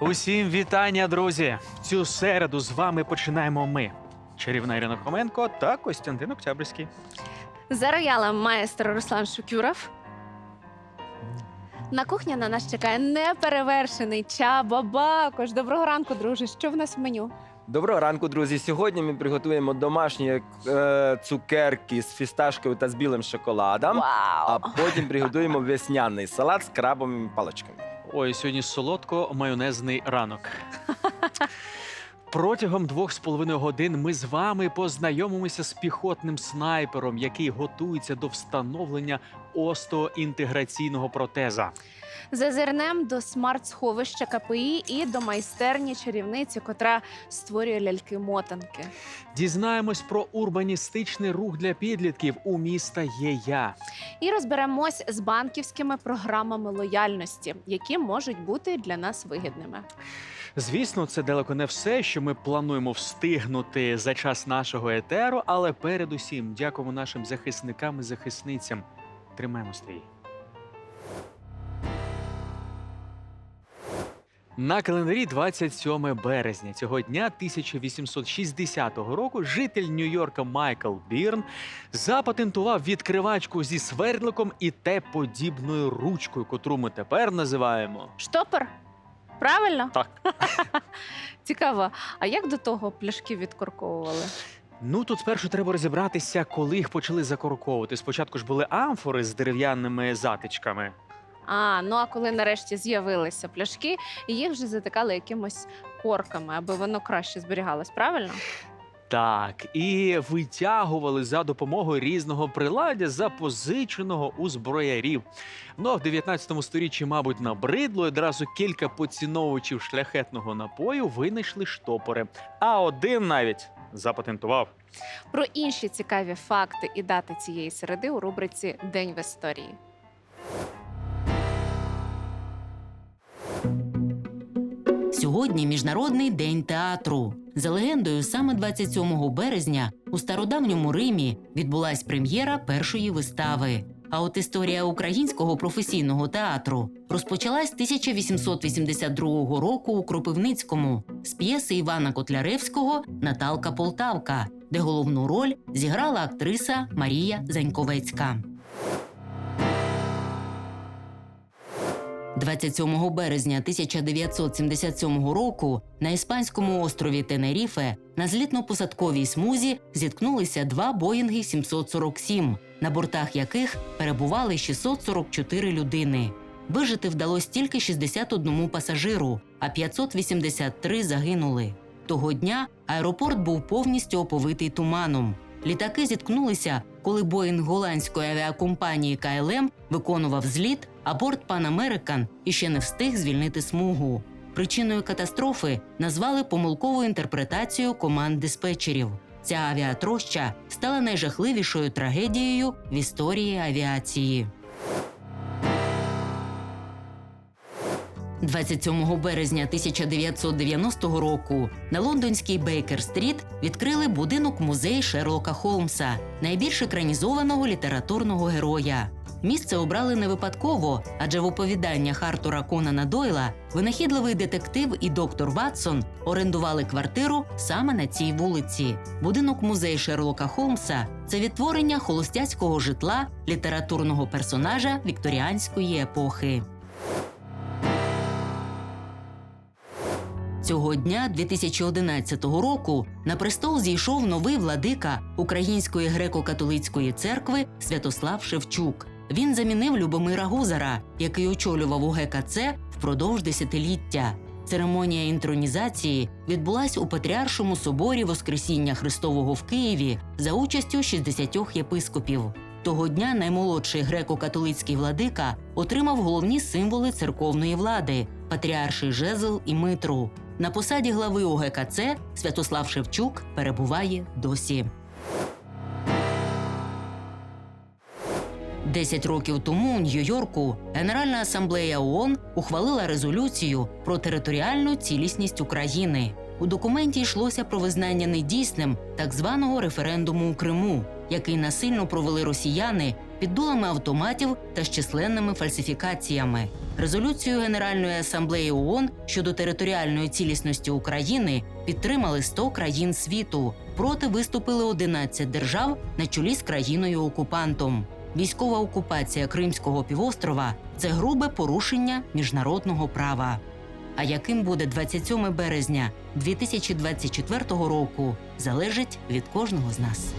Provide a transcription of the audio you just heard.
Усім вітання, друзі! Цю середу з вами починаємо ми. Чарівна Ірина Хоменко та Костянтин Октябрьський. За роялем маестро Руслан Шукюров. На кухні на нас чекає неперевершений Чаба Бакош. Доброго ранку, друже. Що в нас в меню? Доброго ранку, друзі. Сьогодні ми приготуємо домашні е, цукерки з фісташкою та з білим шоколадом. А потім приготуємо весняний салат з крабовими паличками. Ой, сьогодні солодко-майонезний ранок. Протягом двох з половиною годин ми з вами познайомимося з піхотним снайпером, який готується до встановлення остеоінтеграційного протеза. Зазирнем до смарт-сховища КПІ і до майстерні чарівниці, котра створює ляльки-мотанки. Дізнаємось про урбаністичний рух для підлітків у міста є я. І розберемось з банківськими програмами лояльності, які можуть бути для нас вигідними. Звісно, це далеко не все, що ми плануємо встигнути за час нашого етеру, але передусім дякуємо нашим захисникам і захисницям. Тримаємо стрій. На календарі 27 березня цього дня 1860 року житель Нью-Йорка Майкл Бірн запатентував відкривачку зі свердликом і Т-подібною ручкою, котру ми тепер називаємо Штопор? Правильно? так. Цікаво. А як до того пляшки відкорковували? Ну тут спершу треба розібратися, коли їх почали закорковувати. Спочатку ж були амфори з дерев'яними затичками. А, ну а коли нарешті з'явилися пляшки, їх вже затикали якимось корками, аби воно краще зберігалось, правильно? Так, і витягували за допомогою різного приладдя, запозиченого у зброярів. Ну а в 19 сторіччі, мабуть, набридло і одразу кілька поціновувачів шляхетного напою винайшли штопори. А один навіть запатентував. Про інші цікаві факти і дати цієї середи у рубриці День в історії. Сьогодні міжнародний день театру. За легендою, саме 27 березня у стародавньому Римі відбулась прем'єра першої вистави. А от історія українського професійного театру розпочалась 1882 року у Кропивницькому з п'єси Івана Котляревського Наталка Полтавка, де головну роль зіграла актриса Марія Заньковецька. 27 березня 1977 року на іспанському острові Тенеріфе на злітно-посадковій смузі зіткнулися два Боїнги 747, на бортах яких перебували 644 людини. Вижити вдалося тільки 61 пасажиру, а 583 загинули. Того дня аеропорт був повністю оповитий туманом. Літаки зіткнулися, коли Боїнг голландської авіакомпанії КЛМ виконував зліт, а борт Пан Американ іще не встиг звільнити смугу. Причиною катастрофи назвали помилкову інтерпретацію команд диспетчерів. Ця авіатроща стала найжахливішою трагедією в історії авіації. 27 березня 1990 року на лондонській Бейкер-стріт відкрили будинок музей Шерлока Холмса, найбільш екранізованого літературного героя. Місце обрали не випадково, адже в оповіданнях Артура Конана Дойла винахідливий детектив і доктор Ватсон орендували квартиру саме на цій вулиці. Будинок музей Шерлока Холмса це відтворення холостяцького житла літературного персонажа вікторіанської епохи. Цього дня, 2011 року, на престол зійшов новий владика Української греко-католицької церкви Святослав Шевчук. Він замінив Любомира Гузара, який очолював у ГКЦ впродовж десятиліття. Церемонія інтронізації відбулась у Патріаршому соборі Воскресіння Христового в Києві за участю 60 єпископів. Того дня наймолодший греко-католицький владика отримав головні символи церковної влади патріарший жезл і митру. На посаді глави ОГКЦ Святослав Шевчук перебуває досі. Десять років тому у Нью-Йорку Генеральна асамблея ООН ухвалила резолюцію про територіальну цілісність України. У документі йшлося про визнання недійсним так званого референдуму у Криму, який насильно провели росіяни під дулами автоматів та з численними фальсифікаціями. Резолюцію Генеральної асамблеї ООН щодо територіальної цілісності України підтримали 100 країн світу. Проти виступили 11 держав на чолі з країною окупантом. Військова окупація Кримського півострова це грубе порушення міжнародного права. А яким буде 27 березня 2024 року, залежить від кожного з нас.